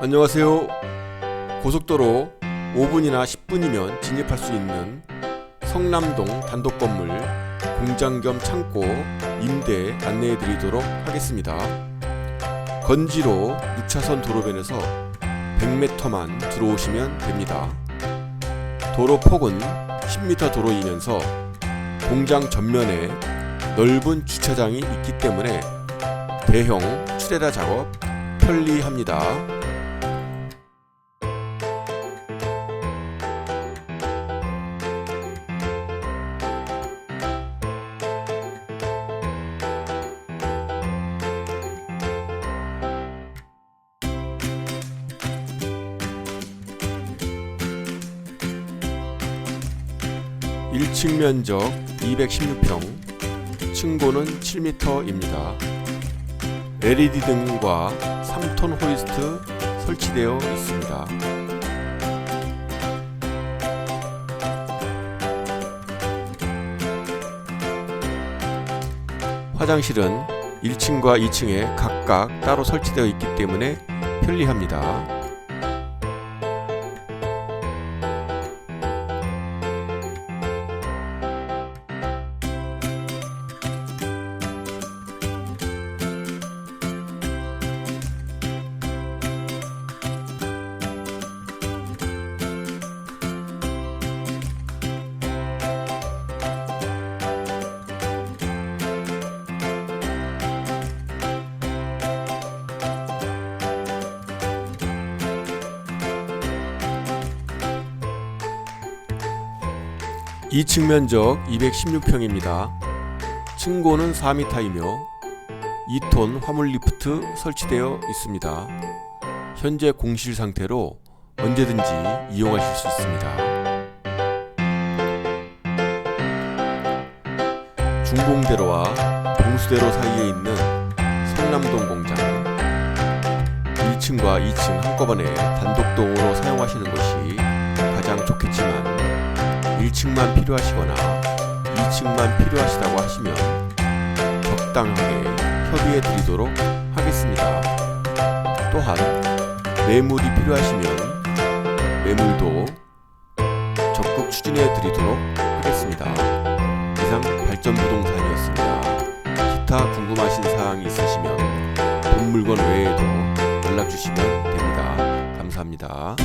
안녕하세요. 고속도로 5분이나 10분이면 진입할 수 있는 성남동 단독 건물 공장 겸 창고 임대 안내해 드리도록 하겠습니다. 건지로 6차선 도로변에서 100m만 들어오시면 됩니다. 도로 폭은 10m 도로이면서 공장 전면에 넓은 주차장이 있기 때문에 대형 출애라 작업 편리합니다. 1층 면적 216평, 층고는 7m입니다. LED 등과 3톤 호이스트 설치되어 있습니다. 화장실은 1층과 2층에 각각 따로 설치되어 있기 때문에 편리합니다. 이층 면적 216평입니다. 층고는 4m이며 2톤 화물 리프트 설치되어 있습니다. 현재 공실 상태로 언제든지 이용하실 수 있습니다. 중공대로와 봉수대로 사이에 있는 성남동 공장 1층과 2층 한꺼번에 단독동으로 사용하시는 것이 가장 좋겠지만 1층만 필요하시거나 2층만 필요하시다고 하시면 적당하게 협의해 드리도록 하겠습니다. 또한 매물이 필요하시면 매물도 적극 추진해 드리도록 하겠습니다. 이상 발전부동산이었습니다. 기타 궁금하신 사항이 있으시면 본 물건 외에도 연락 주시면 됩니다. 감사합니다.